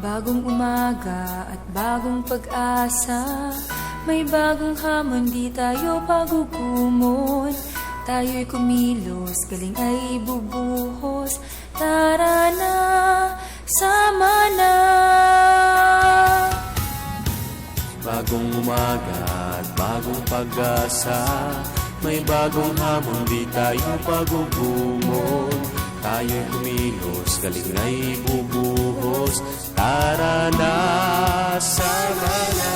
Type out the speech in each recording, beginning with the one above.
Bagong umaga at bagong pag-asa. May bagong hamon, di tayo pagukumon Tayo'y kumilos, galing ay bubuhos. Tara na, sama na. Bagong umaga at bagong pag-asa. May bagong hamon, di tayo pagugumon Tayo'y kumilos, galing ay bubuhos Tara na, sama na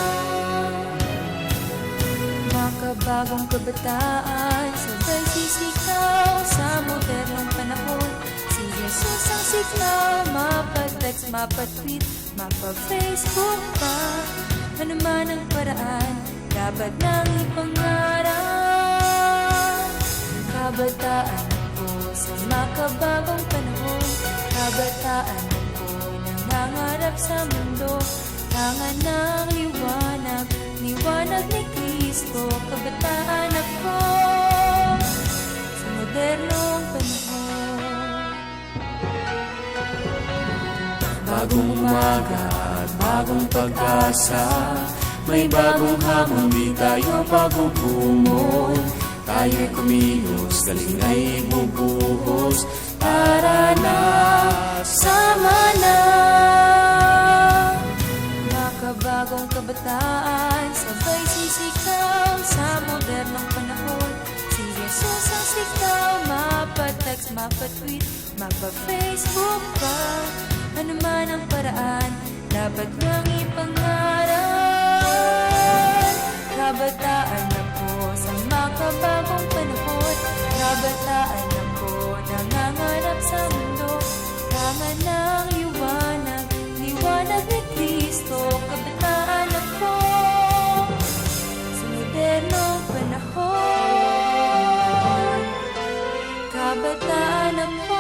Makabagong kabataan Sabay sisikaw sa modernong panahon. Si Jesus ang sigaw Mapa-text, mapa-tweet, mapa-Facebook pa. Ano man ang paraan Dapat nang ipangarap. Kabataan ako sa makabagong panahon Kabataan ako nangangarap sa mundo Tangan ng liwanag, liwanag ni Kristo Kabataan ako. Sa modernong panahon. Bagong umaga at bagong pag-asa. May bagong hamon, di tayo pagugumon Tayo'y kumilos, galing ay bubuhos mapatweet Magpa-Facebook pa Ano man ang paraan Dapat niyang ipangaral. Kabataan ako sa makabagong panahon. Kabataan ako nangangarap sa mundo. Tama ng liwanag Liwanag ni Kristo. Kabataan ako Sa modernong panahon. Kabataan wanna play.